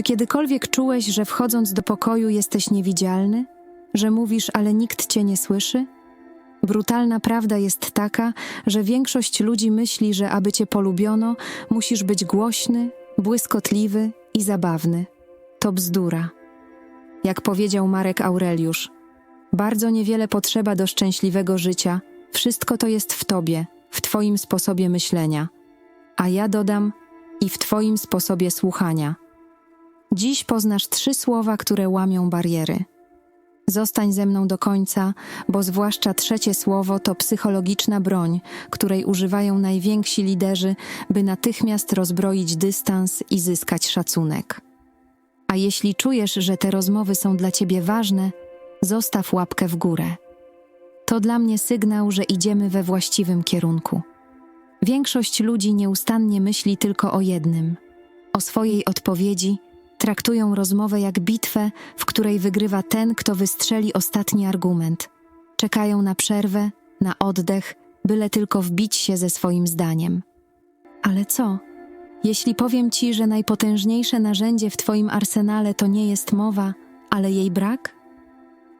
Czy kiedykolwiek czułeś, że wchodząc do pokoju jesteś niewidzialny? Że mówisz, ale nikt cię nie słyszy? Brutalna prawda jest taka, że większość ludzi myśli, że aby cię polubiono, musisz być głośny, błyskotliwy i zabawny. To bzdura. Jak powiedział Marek Aureliusz, bardzo niewiele potrzeba do szczęśliwego życia, wszystko to jest w tobie, w twoim sposobie myślenia. A ja dodam i w twoim sposobie słuchania. Dziś poznasz trzy słowa, które łamią bariery. Zostań ze mną do końca, bo zwłaszcza trzecie słowo to psychologiczna broń, której używają najwięksi liderzy, by natychmiast rozbroić dystans i zyskać szacunek. A jeśli czujesz, że te rozmowy są dla ciebie ważne, zostaw łapkę w górę. To dla mnie sygnał, że idziemy we właściwym kierunku. Większość ludzi nieustannie myśli tylko o jednym o swojej odpowiedzi, traktują rozmowę jak bitwę, w której wygrywa ten, kto wystrzeli ostatni argument. Czekają na przerwę, na oddech, byle tylko wbić się ze swoim zdaniem. Ale co? Jeśli powiem ci, że najpotężniejsze narzędzie w twoim arsenale to nie jest mowa, ale jej brak?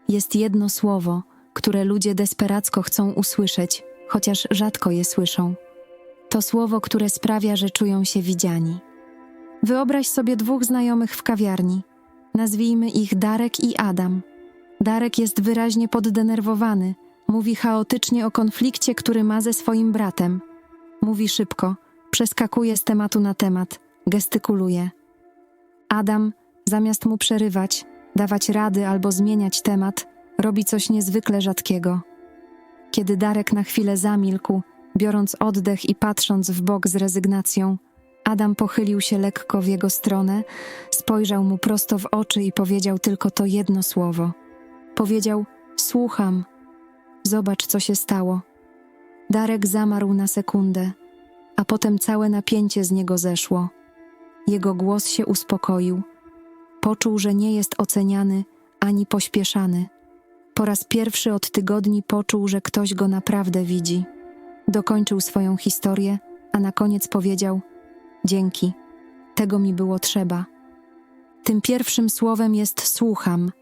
Jest jedno słowo, które ludzie desperacko chcą usłyszeć, chociaż rzadko je słyszą. To słowo, które sprawia, że czują się widziani. Wyobraź sobie dwóch znajomych w kawiarni. Nazwijmy ich Darek i Adam. Darek jest wyraźnie poddenerwowany. Mówi chaotycznie o konflikcie, który ma ze swoim bratem. Mówi szybko, przeskakuje z tematu na temat, gestykuluje. Adam, zamiast mu przerywać, dawać rady albo zmieniać temat, robi coś niezwykle rzadkiego. Kiedy Darek na chwilę zamilkł, biorąc oddech i patrząc w bok z rezygnacją, Adam pochylił się lekko w jego stronę, spojrzał mu prosto w oczy i powiedział tylko to jedno słowo. Powiedział: Słucham. Zobacz, co się stało. Darek zamarł na sekundę, a potem całe napięcie z niego zeszło. Jego głos się uspokoił. Poczuł, że nie jest oceniany ani pośpieszany. Po raz pierwszy od tygodni poczuł, że ktoś go naprawdę widzi. Dokończył swoją historię, a na koniec powiedział: Dzięki, tego mi było trzeba. Tym pierwszym słowem jest słucham.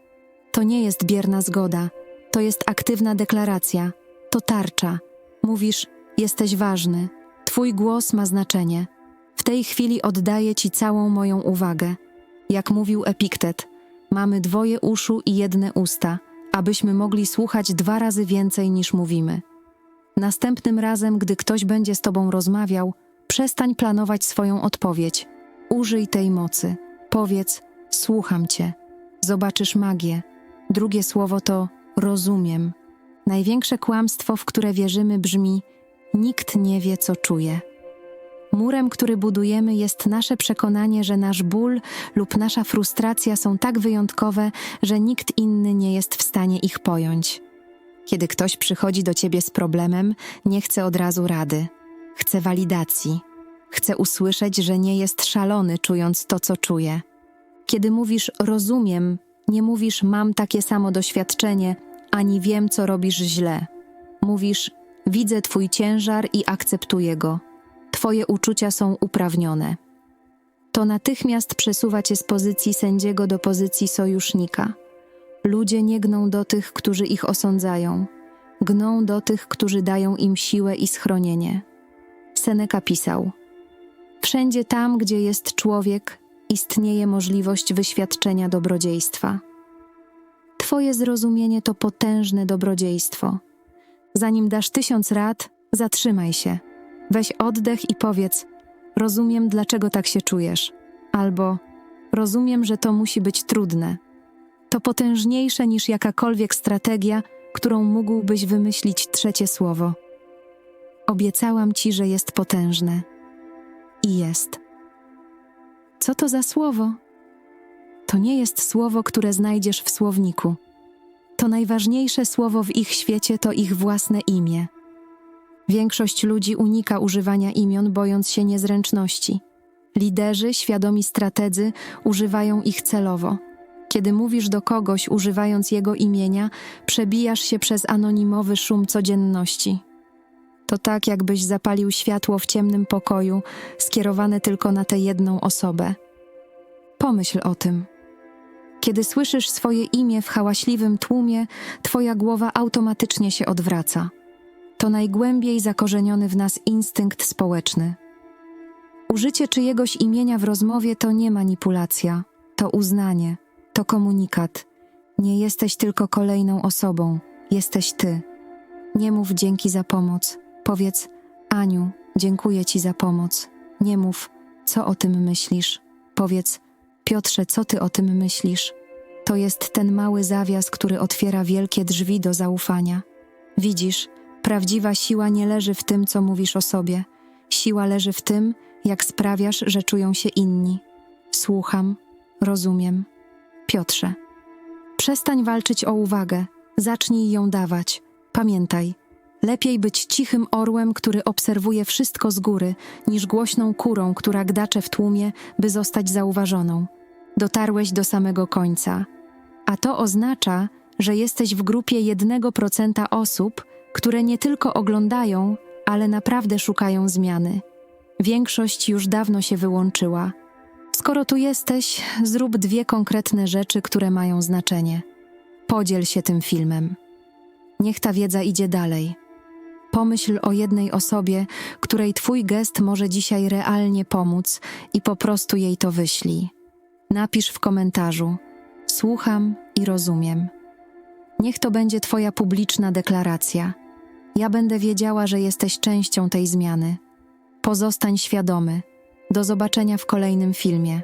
To nie jest bierna zgoda, to jest aktywna deklaracja, to tarcza. Mówisz, jesteś ważny, twój głos ma znaczenie. W tej chwili oddaję ci całą moją uwagę. Jak mówił Epiktet, mamy dwoje uszu i jedne usta, abyśmy mogli słuchać dwa razy więcej niż mówimy. Następnym razem, gdy ktoś będzie z tobą rozmawiał, przestań planować swoją odpowiedź. Użyj tej mocy. Powiedz: Słucham cię. Zobaczysz magię. Drugie słowo to rozumiem. Największe kłamstwo, w które wierzymy, brzmi: Nikt nie wie, co czuje. Murem, który budujemy, jest nasze przekonanie, że nasz ból lub nasza frustracja są tak wyjątkowe, że nikt inny nie jest w stanie ich pojąć. Kiedy ktoś przychodzi do ciebie z problemem, nie chce od razu rady, chce walidacji, chce usłyszeć, że nie jest szalony, czując to, co czuje. Kiedy mówisz rozumiem, nie mówisz mam takie samo doświadczenie, ani wiem, co robisz źle. Mówisz widzę twój ciężar i akceptuję go. Twoje uczucia są uprawnione. To natychmiast przesuwa cię z pozycji sędziego do pozycji sojusznika. Ludzie nie gną do tych, którzy ich osądzają, gną do tych, którzy dają im siłę i schronienie. Seneca pisał: Wszędzie tam, gdzie jest człowiek, istnieje możliwość wyświadczenia dobrodziejstwa. Twoje zrozumienie to potężne dobrodziejstwo. Zanim dasz tysiąc rad, zatrzymaj się. Weź oddech i powiedz: Rozumiem, dlaczego tak się czujesz, albo Rozumiem, że to musi być trudne. To potężniejsze niż jakakolwiek strategia, którą mógłbyś wymyślić trzecie słowo. Obiecałam ci, że jest potężne. I jest. Co to za słowo? To nie jest słowo, które znajdziesz w słowniku. To najważniejsze słowo w ich świecie to ich własne imię. Większość ludzi unika używania imion, bojąc się niezręczności. Liderzy, świadomi strategzy, używają ich celowo. Kiedy mówisz do kogoś, używając jego imienia, przebijasz się przez anonimowy szum codzienności. To tak, jakbyś zapalił światło w ciemnym pokoju, skierowane tylko na tę jedną osobę. Pomyśl o tym. Kiedy słyszysz swoje imię w hałaśliwym tłumie, twoja głowa automatycznie się odwraca. To najgłębiej zakorzeniony w nas instynkt społeczny. Użycie czyjegoś imienia w rozmowie to nie manipulacja, to uznanie, to komunikat. Nie jesteś tylko kolejną osobą, jesteś ty. Nie mów dzięki za pomoc. Powiedz, Aniu, dziękuję ci za pomoc. Nie mów, co o tym myślisz. Powiedz, Piotrze, co ty o tym myślisz? To jest ten mały zawias, który otwiera wielkie drzwi do zaufania. Widzisz, prawdziwa siła nie leży w tym, co mówisz o sobie. Siła leży w tym, jak sprawiasz, że czują się inni. Słucham, rozumiem. Piotrze, przestań walczyć o uwagę, zacznij ją dawać. Pamiętaj, lepiej być cichym orłem, który obserwuje wszystko z góry, niż głośną kurą, która gdacze w tłumie, by zostać zauważoną. Dotarłeś do samego końca. A to oznacza, że jesteś w grupie 1% osób, które nie tylko oglądają, ale naprawdę szukają zmiany. Większość już dawno się wyłączyła. Skoro tu jesteś, zrób dwie konkretne rzeczy, które mają znaczenie. Podziel się tym filmem. Niech ta wiedza idzie dalej. Pomyśl o jednej osobie, której Twój gest może dzisiaj realnie pomóc i po prostu jej to wyślij. Napisz w komentarzu: Słucham i rozumiem. Niech to będzie Twoja publiczna deklaracja. Ja będę wiedziała, że jesteś częścią tej zmiany. Pozostań świadomy. Do zobaczenia w kolejnym filmie.